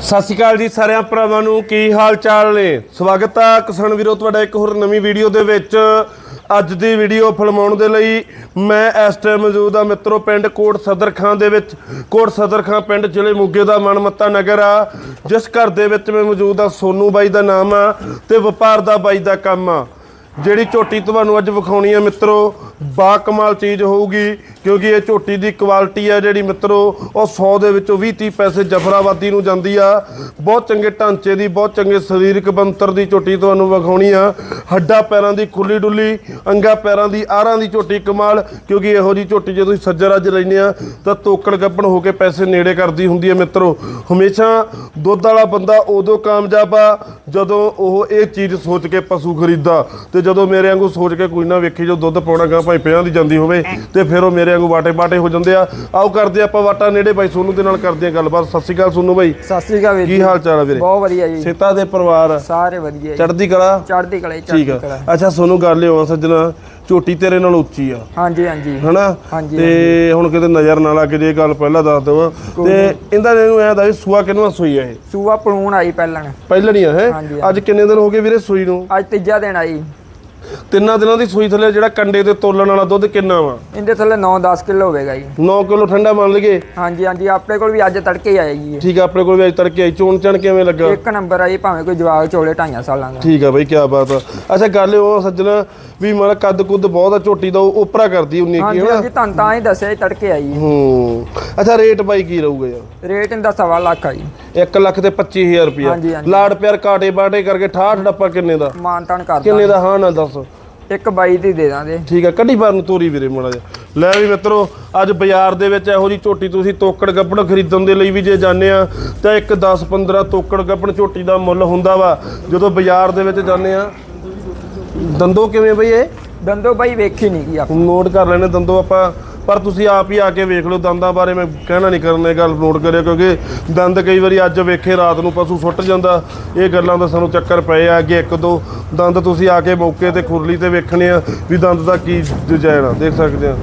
ਸਤਿ ਸ਼੍ਰੀ ਅਕਾਲ ਜੀ ਸਾਰਿਆਂ ਭਰਾਵਾਂ ਨੂੰ, ਕੀ ਹਾਲ ਚਾਲ ਨੇ? ਸਵਾਗਤ ਆ ਕਿਸਾਨ ਵੀਰੋ, ਤੁਹਾਡਾ ਇੱਕ ਹੋਰ ਨਵੀਂ ਵੀਡੀਓ ਦੇ ਵਿੱਚ। ਅੱਜ ਦੀ ਵੀਡੀਓ ਫਿਲਮਾਉਣ ਦੇ ਲਈ ਮੈਂ ਇਸ ਟਾਈਮ ਮੌਜੂਦ ਆ ਮਿੱਤਰੋ, ਪਿੰਡ ਕੋਟ ਸਦਰ ਖਾਂ ਦੇ ਵਿੱਚ। ਕੋਟ ਸਦਰ ਖਾਂ ਪਿੰਡ ਜ਼ਿਲ੍ਹੇ ਮੋਗੇ ਦਾ ਮਨਮੱਤਾ ਨਗਰ ਆ। ਜਿਸ ਘਰ ਦੇ ਵਿੱਚ ਮੈਂ ਮੌਜੂਦ ਆ, ਸੋਨੂ ਬਾਈ ਦਾ ਨਾਮ ਆ ਤੇ ਵਪਾਰ ਦਾ ਬਾਈ ਦਾ ਕੰਮ ਆ। ਜਿਹੜੀ ਝੋਟੀ ਤੁਹਾਨੂੰ ਅੱਜ ਵਿਖਾਉਣੀ ਆ ਮਿੱਤਰੋ ਬਾ ਕਮਾਲ ਚੀਜ਼ ਹੋਊਗੀ, ਕਿਉਂਕਿ ਇਹ ਝੋਟੀ ਦੀ ਕੁਆਲਿਟੀ ਆ ਜਿਹੜੀ ਮਿੱਤਰੋ, ਉਹ 100 ਦੇ ਵਿੱਚੋਂ 20 30 ਪੈਸੇ ਜਫਰਾਬਾਦੀ ਨੂੰ ਜਾਂਦੀ ਆ। ਬਹੁਤ ਚੰਗੇ ਢਾਂਚੇ ਦੀ, ਬਹੁਤ ਚੰਗੇ ਸਰੀਰਕ ਬੰਤਰ ਦੀ ਝੋਟੀ ਤੁਹਾਨੂੰ ਵਿਖਾਉਣੀ ਆ। ਹੱਡਾ ਪੈਰਾਂ ਦੀ ਖੁੱਲੀ ਡੁੱਲੀ, ਅੰਗਾ ਪੈਰਾਂ ਦੀ ਆਰਾਂ ਦੀ ਝੋਟੀ ਕਮਾਲ, ਕਿਉਂਕਿ ਇਹੋ ਜੀ ਝੋਟੀ ਜੇ ਤੁਸੀਂ ਸੱਜਰ ਅੱਜ ਲੈਂਦੇ ਆ, ਤਾਂ ਤੋਕੜ ਗੱਬਣ ਹੋ ਕੇ ਪੈਸੇ ਨੇੜੇ ਕਰਦੀ ਹੁੰਦੀ ਹੈ ਮਿੱਤਰੋ। ਹਮੇਸ਼ਾ ਦੁੱਧ ਵਾਲਾ ਬੰਦਾ ਉਦੋਂ ਕਾਮਯਾਬ ਆ, ਜਦੋਂ ਉਹ ਇਹ ਚੀਜ਼ ਸੋਚ ਕੇ ਪਸ਼ੂ ਖਰੀਦਾ ਤੇ ਜਦੋਂ ਮੇਰੇ ਵਾਂਗੂ ਸੋਚ ਕੇ ਕੋਈ ਨਾ ਵੇਖੀ ਜੋ ਦੁੱਧ ਪਾਉਣਾ ਗਾ ਭਾਈ ਪਿਆਂ ਦੀ ਜਾਂਦੀ ਹੋਵੇ ਤੇ ਫਿਰ ਉਹ ਮੇਰੇ ਵਾਂਗੂ ਵਾਟੇ ਬਾਟੇ ਹੋ ਜਾਂਦੇ ਆ। ਆਓ ਕਰਦੇ ਆਪਾਂ ਵਾਟਾ ਨੇੜੇ ਬਾਈ ਸੋਨੂ ਦੇ ਨਾਲ ਕਰਦੇ ਆ ਗੱਲਬਾਤ। ਸਤਿ ਸ਼੍ਰੀ ਅਕਾਲ ਸੋਨੂ ਬਾਈ। ਸਤਿ ਸ੍ਰੀ ਅਕਾਲ ਵੀਰ ਕੀ ਹਾਲ ਚਾਲ ਆ ਵੀਰੇ? ਬਹੁਤ ਵਧੀਆ ਜੀ। ਸੇਤਾ ਦੇ ਪਰਿਵਾਰ। ਸਾਰੇ ਵਧੀਆ ਜੀ। ਚੜ੍ਹਦੀ ਕਲਾ? ਚੜ੍ਹਦੀ ਕਲਾ ਠੀਕ ਆ। ਕਲਾ। ਅੱਛਾ ਸੋਨੂ ਗੱਲ ਲਿਓ ਸੱਜਣਾ ਝੋਟੀ ਤੇਰੇ ਨਾਲ ਉੱਚੀ ਆ। ਹਾਂਜੀ ਹਾਂਜੀ। ਹਨਾ? ਤੇ ਹੁਣ ਕਿਤੇ ਨਜ਼ਰ ਨਾ ਲੱਗ ਜੇ ਗੱਲ ਪਹਿਲਾਂ ਦੱਸ ਦਵਾਂ। ਤੇ ਇਹਦਾ ਇਹਨੂੰ ਐ ਦਾ ਸੂਆ ਕਿੰਨਵਾ ਸੂਈ ਆ ਇਹ? ਸੂਆ ਪਲੂਣ ਆਈ ਪਹਿਲਾਂ ਪਹਿਲਣੀਆਂ ਹੈ ਹਾਂਜੀ, ਅੱਜ ਕਿੰਨੇ ਦਿਨ ਹੋ ਗਏ ਵੀਰੇ ਸੂਈ ਨੂੰ? ਅੱਜ ਤੀਜਾ ਦਿਨ ਆਈ ਤਿੰਨਾਂ ਦਿਨਾਂ ਦੀ ਸੂਈ ਥੱਲੇ ਜਿਹੜਾ ਕੰਡੇ ਤੇ ਤੋਲਣ ਵਾਲਾ ਦੁੱਧ ਕਿੰਨਾ ਵਾ? ਇਹਦੇ ਥੱਲੇ 9-10 ਕਿਲੋ ਹੋਵੇਗਾ ਜੀ 9 ਕਿਲੋ ਠੰਡਾ ਮੰਨ ਲਈਏ। ਹਾਂਜੀ ਹਾਂਜੀ ਆਪਣੇ ਕੋਲ ਵੀ ਅੱਜ ਤੜਕੇ ਹੀ ਆਇਆ ਜੀ ਇਹ। ਠੀਕ ਆ ਆਪਣੇ ਕੋਲ ਵੀ ਅੱਜ ਤੜਕੇ ਆਈ। ਚੋਣ ਚਣ ਕਿਵੇਂ ਲੱਗਾ? ਇੱਕ ਨੰਬਰ ਆਈ ਭਾਵੇਂ ਕੋਈ ਜਵਾਗ ਚੋਲੇ ਢਾਈਆਂ ਸਾਲਾਂ ਦਾ। ਠੀਕ ਆ ਬਈ ਕੀ ਬਾਤ ਆ। ਅੱਛਾ ਗੱਲ ਉਹ ਸੱਜਣਾ ਵੀ ਮਨ ਕੱਦ ਕੁੱਦ ਬਹੁਤ ਆ ਝੋਟੀ ਦਾ ਉਹ ਉਪਰਾ ਕਰਦੀ ਉਨੀ ਕੀ ਹਾਂਜੀ ਹਨਾ? ਹਾਂਜੀ ਤੁਹਾਨੂੰ ਤਾਂ ਹੀ ਦੱਸਿਆ ਜੀ ਤੜਕੇ ਆਈ ਹੈ। ਹੂੰ। ਅੱਛਾ ਰੇਟ ਬਾਈ ਕੀ ਰਹੂਗਾ ਯਾਰ? ਰੇਟ ਇਹਦਾ ਸਵਾ ਲੱਖ ਆ ਜੀ। 1 ਲੱਖ ਤੇ 25000 ਰੁਪਇਆ। ਹਾਂਜੀ, ਹਾਂਜੀ। ਲਾੜ ਪਿਆਰ ਕਾਟੇ ਬਾਟੇ ਕਰਕੇ ਠਾਠ ਡੱਪਾ ਕਿੰਨੇ ਦਾ? ਮਾਨਤਾਨ ਕਰਦਾ। ਕਿੰਨੇ ਦਾ? ਹਾਂ ਨਾ ਦੱਸ। ਇੱਕ ਬਾਈ ਦੀ ਦੇ ਦਾਂਗੇ। ਠੀਕ ਆ ਕੱਢੀ ਬਾਰ ਨੂੰ ਤੋਰੀ ਵੀਰੇ ਮਾੜਾ ਜਿਹਾ। ਲੈ ਵੀ ਮਿੱਤਰੋ ਅੱਜ ਬਾਜ਼ਾਰ ਦੇ ਵਿੱਚ ਇਹੋ ਜੀ ਝੋਟੀ ਤੁਸੀਂ ਤੋਕੜ ਗੱਪਣ ਖਰੀਦਣ ਦੇ ਲਈ ਵੀ ਜੇ ਜਾਂਦੇ ਆ ਤਾਂ ਇੱਕ 10 15 ਤੋਕੜ ਗੱਪਣ ਝੋਟੀ ਦਾ ਮੁੱਲ ਹੁੰਦਾ ਵਾ। ਜਦੋਂ ਬਾਜ਼ਾਰ ਦੇ ਵਿੱਚ ਜਾਂਦੇ ਆ ਦੰਦੋ ਕਿਵੇਂ ਬਈ ਇਹ? ਦੰਦੋ ਬਾਈ ਵੇਖੀ ਨਹੀਂ ਗਈ ਆਪ। ਨੋਟ ਕਰ ਲੈਣੇ ਦੰਦੋ ਆਪਾਂ ਪਰ ਤੁਸੀਂ ਆਪ ਹੀ ਆ ਕੇ ਵੇਖ ਲਓ, ਦੰਦਾਂ ਬਾਰੇ ਮੈਂ ਕਹਿਣਾ ਨਹੀਂ ਕਰਨਾ ਇਹ ਗੱਲ ਨੋਟ ਕਰਿਓ ਕਿਉਂਕਿ ਦੰਦ ਕਈ ਵਾਰੀ ਅੱਜ ਵੇਖੇ, ਰਾਤ ਨੂੰ ਪਸ਼ੂ ਸੁੱਟ ਜਾਂਦਾ। ਇਹ ਗੱਲਾਂ ਦਾ ਸਾਨੂੰ ਚੱਕਰ ਪਏ ਆ ਅੱਗੇ ਇੱਕ ਦੋ। ਦੰਦ ਤੁਸੀਂ ਆ ਕੇ ਮੌਕੇ ਤੇ ਖੁਰਲੀ ਤੇ ਵੇਖਣੇ ਆ ਵੀ ਦੰਦ ਦਾ ਕੀ ਡਿਜ਼ਾਈਨ ਆ, ਦੇਖ ਸਕਦੇ ਆ।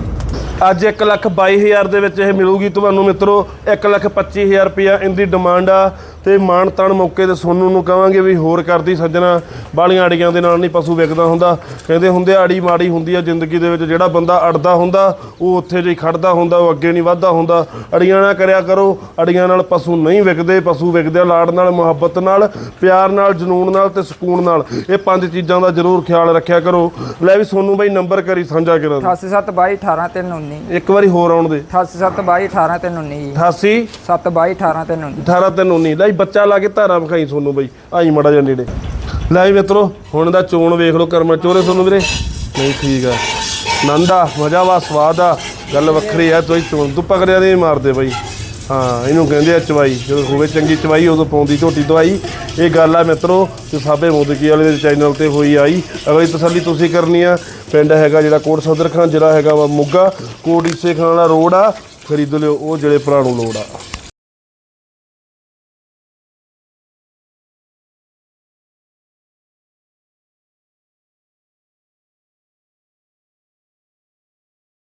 ਅੱਜ 1 ਲੱਖ 22000 ਦੇ ਵਿੱਚ ਇਹ ਮਿਲੂਗੀ। ਤੁਹਾਨੂੰ ਮਿੱਤਰੋ 1 ਲੱਖ 25000 ਰੁਪਇਆ ਇਹਦੀ ਡਿਮਾਂਡ ਆ। ਤੇ ਮਾਣ ਤਾਣ ਮੌਕੇ ਤੇ ਸੋਨੂੰ ਨੂੰ ਕਵਾਂਗੇ ਵੀ ਹੋਰ ਕਰਦੀ ਸੱਜਣਾ। ਬਾਲੀਆਂ ਅੜੀਆਂ ਦੇ ਨਾਲ ਨਹੀਂ ਪਸ਼ੂ ਵਿਕਦਾ ਹੁੰਦਾ। ਕਹਿੰਦੇ ਹੁੰਦੇ ਆ, ਅੜੀ ਮਾੜੀ ਹੁੰਦੀ ਆ ਜ਼ਿੰਦਗੀ ਦੇ ਵਿੱਚ ਜਿਹੜਾ ਬੰਦਾ ਅੜਦਾ ਹੁੰਦਾ ਉਹ ਉੱਥੇ ਜੇ ਖੜਦਾ ਹੁੰਦਾ ਉਹ ਅੱਗੇ ਨਹੀਂ ਵੱਧਦਾ ਹੁੰਦਾ। ਅੜੀਆਂ ਨਾ ਕਰਿਆ ਕਰੋ ਅੜੀਆਂ ਨਾਲ ਪਸ਼ੂ ਨਹੀਂ ਵਿਕਦੇ ਪਸ਼ੂ ਵਿਕਦੇ ਆ ਲਾੜ ਨਾਲ ਮੁਹੱਬਤ ਨਾਲ ਪਿਆਰ ਨਾਲ ਜਨੂਨ ਨਾਲ ਤੇ ਸਕੂਨ ਨਾਲ। ਇਹ ਪੰਜ ਚੀਜ਼ਾਂ ਦਾ ਜ਼ਰੂਰ ਖਿਆਲ ਰੱਖਿਆ ਕਰੋ। ਲੈ ਵੀ ਸੋਨੂੰ ਬਾਈ ਨੰਬਰ ਕਰੀ ਸਾਂਝਾ ਕਰਾ। ਦਿਓ। 87 22 18 ਤੇ 19 ਇੱਕ ਵਾਰੀ ਹੋਰ ਆਉਣ ਦੇ। 87 22 18 ਤੇ 19 ਜੀ 88 7 22 18 ਤੇ 19 18 ਤੇ 19 ਲੈ ਬੱਚਾ ਲਾ ਕੇ ਧਾਰਾ ਵਿਖਾਈ ਤੁਹਾਨੂੰ ਬਾਈ, ਆਈ ਮੜਾ ਜਾਂ ਨੇੜੇ। ਲੈ ਵੀ ਮਿੱਤਰੋ, ਹੁਣ ਦਾ ਚੋਣ ਵੇਖ ਲਓ ਕਰਮਾ ਚੋਰੇ ਸੋਨੂੰ ਵੀਰੇ। ਨਹੀਂ ਠੀਕ ਆ। ਨੰਦਾ ਮਜ਼ਾ ਵਾ, ਸਵਾਦ ਆ, ਗੱਲ ਵੱਖਰੀ ਆ ਤੁਸੀਂ ਚੋਣ ਤੂੰ ਪਕੜਿਆ ਨਹੀਂ ਮਾਰਦੇ ਬਈ। ਹਾਂ, ਇਹਨੂੰ ਕਹਿੰਦੇ ਆ ਚਵਾਈ, ਜਦੋਂ ਹੋਵੇ ਚੰਗੀ ਚਵਾਈ, ਉਦੋਂ ਪਾਉਂਦੀ ਝੋਟੀ ਦਵਾਈ। ਇਹ ਗੱਲ ਆ ਮਿੱਤਰੋ, ਤੇ ਸਾਬੇ ਮੋਦਕੀ ਵਾਲੇ ਦੇ ਚੈਨਲ ਤੇ ਹੋਈ ਆਈ। ਅਗਲੀ ਤਸੱਲੀ ਤੁਸੀਂ ਕਰਨੀ ਆ। ਪਿੰਡ ਹੈਗਾ ਜਿਹੜਾ ਕੋਟ ਸਦਰ ਖਾਂ, ਜ਼ਿਲ੍ਹਾ ਹੈਗਾ ਵਾ ਮੁੱਗਾ। ਕੋਟ ਈਸੇ ਖਾਨ ਵਾਲਾ ਰੋਡ ਆ। ਖਰੀਦ ਲਿਓ, ਉਹ ਜਿਹੜੇ ਪੁਰਾਣੂ ਲੋੜ ਆ।